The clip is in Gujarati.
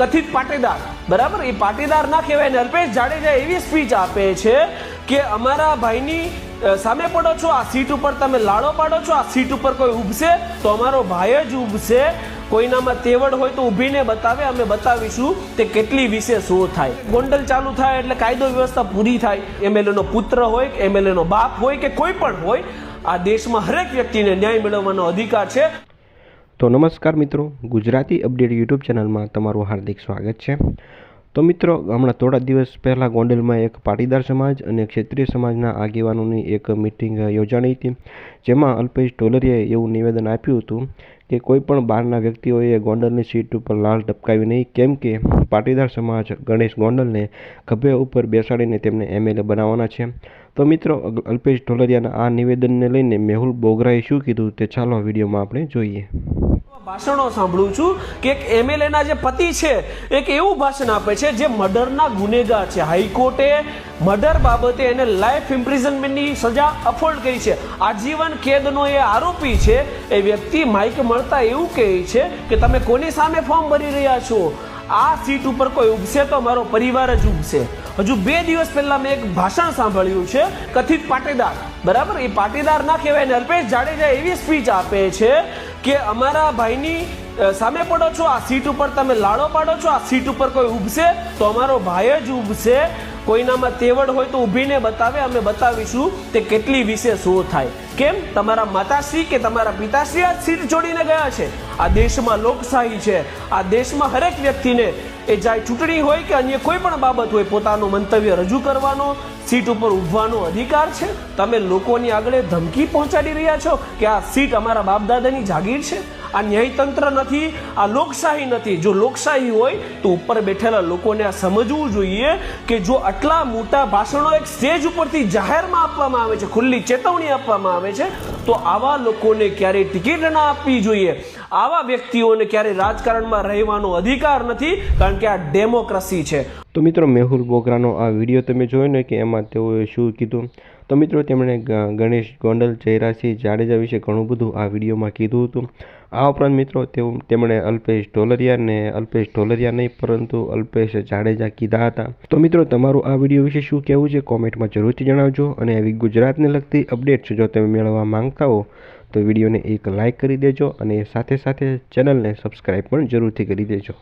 કથિત પાટીદાર. બરાબર? એ પાટીદાર ના કહેવાય ને અલ્પેશ જાડેજા એવી સ્પીચ આપે છે કે અમારા ભાઈની સામે પડો છો, આ સીટ ઉપર તમે લાડો પાડો છો, આ સીટ ઉપર કોઈ ઉભશે તો અમારો ભાઈ જ ઉભશે. કોઈનામાં તેવડ હોય તો ઊભીને બતાવે, અમે બતાવીશું તે કેટલી વિશે શું થાય. ગોંડલ ચાલુ થાય એટલે કાયદો વ્યવસ્થા પૂરી થાય. એમએલએનો પુત્ર હોય એમએલએનો બાપ હોય કે કોઈ પણ હોય, આ દેશમાં હરેક વ્યક્તિને ન્યાય મેળવવાનો અધિકાર છે. તો નમસ્કાર મિત્રો ગુજરાતી અપડેટ યુટ્યુબ ચેનલમાં તમારું હાર્દિક સ્વાગત છે. તો મિત્રો, હમણાં થોડા દિવસ પહેલાં ગોંડલમાં એક પાટીદાર સમાજ અને ક્ષેત્રીય સમાજના આગેવાનોની એક મિટિંગ યોજાણી હતી, જેમાં અલ્પેશ ઢોલરિયાએ એવું નિવેદન આપ્યું હતું કે કોઈ પણ બહારના વ્યક્તિઓએ ગોંડલની સીટ ઉપર લાલ ટપકાવી નહીં, કેમ કે પાટીદાર સમાજ ગણેશ ગોંડલને ખભે ઉપર બેસાડીને તેમને એમએલએ બનાવવાના છે. તો મિત્રો અલ્પેશ ઢોલરિયાના આ નિવેદનને લઈને મેહુલ બોગરાએ શું કીધું તે ચાલો વિડીયોમાં આપણે જોઈએ. ભાષણો સાંભળું છું કે એક એમએલએના જે પતિ છે, એક એવું ભાષણ આપે છે જે મર્ડરના ગુનેગાર છે. હાઈકોર્ટે મર્ડર બાબતે એને લાઈફ ઇમ્પ્રિઝનમેન્ટની સજા અફોર્ડ કરી છે. આજીવન કેદનો એ આરોપી છે. એ વ્યક્તિ માઇક મળતા એવું કહે છે કે તમે કોની સામે ફોર્મ ભરી રહ્યા છો? આ સીટ ઉપર કોઈ ઉગશે તો મારો પરિવાર જ ઉગશે. હજુ બે દિવસ પહેલા મેં એક ભાષણ સાંભળ્યું છે, કથિત પાટીદાર. બરાબર? એ પાટીદાર ના કહેવાય ને અલ્પેશ જાડેજા એવી સ્પીચ આપે છે કે અમારા ભાઈની સામે પડો છો, આ સીટ ઉપર તમે લાડો પાડો છો, આ સીટ ઉપર કોઈ ઉભશે, તો અમારો ભાઈ જ ઉભશે. કોઈનામાં તેવડ હોય તો ઊભીને બતાવે, અમે બતાવીશું તે કેટલી વિશે શું થાય. કેમ? તમારા માતાશ્રી કે તમારા પિતાશ્રી આ સીટ છોડીને ગયા છે? આ દેશમાં લોકશાહી છે. આ દેશમાં હરેક વ્યક્તિને એ જાય ચૂંટણી હોય કે અન્ય કોઈ પણ બાબત હોય, પોતાનું મંતવ્ય રજૂ કરવાનો, સીટ ઉપર ઉભવાનો અધિકાર છે? તમે લોકોની આગળ ધમકી પહોંચાડી રહ્યા છો કે આ સીટ અમારા બાપદાદાની જાગીર છે? આ ન્યાયતંત્ર નથી, આ લોકશાહી નથી. જો લોકશાહી હોય, તો ઉપર બેઠેલા લોકોને આ સમજવું જોઈએ કે જો આટલા મોટા ભાષણો એક સ્ટેજ ઉપરથી જાહેરમાં આપવામાં આવે છે, ખુલ્લી ચેતવણી આપવામાં આવે છે, તો આવા લોકોને ક્યારેય ટિકિટ ના આપવી જોઈએ. આવા વ્યક્તિઓને ક્યારેય રાજકારણમાં રહેવાનો અધિકાર નથી, કારણ કે આ ડેમોક્રેસી છે. તો મિત્રો, મેહુલ બોગરાનો આ વીડિયો તમે જોયો ને કે એમાં તેઓએ શું કીધું? તો મિત્રો, તેમણે ગણેશ ગોંડલ જયરાસિંહ જાડેજા વિશે ઘણું બધું આ વિડીયોમાં કીધું હતું. આ ઉપરાંત મિત્રો, તેઓ, તેમણે અલ્પેશ ઢોલરિયાને અલ્પેશ ઢોલરિયા નહીં, પરંતુ અલ્પેશ જાડેજા કીધા હતા. તો મિત્રો, તમારું આ વીડિયો વિશે શું કહેવું છે? કોમેન્ટમાં જરૂરથી જણાવજો અને આવી ગુજરાતને લગતી અપડેટ્સ જો તમે મેળવવા માંગતા હો તો વિડીયોને એક લાઇક કરી દેજો અને સાથે સાથે ચેનલને સબસ્ક્રાઈબ પણ જરૂરથી કરી દેજો.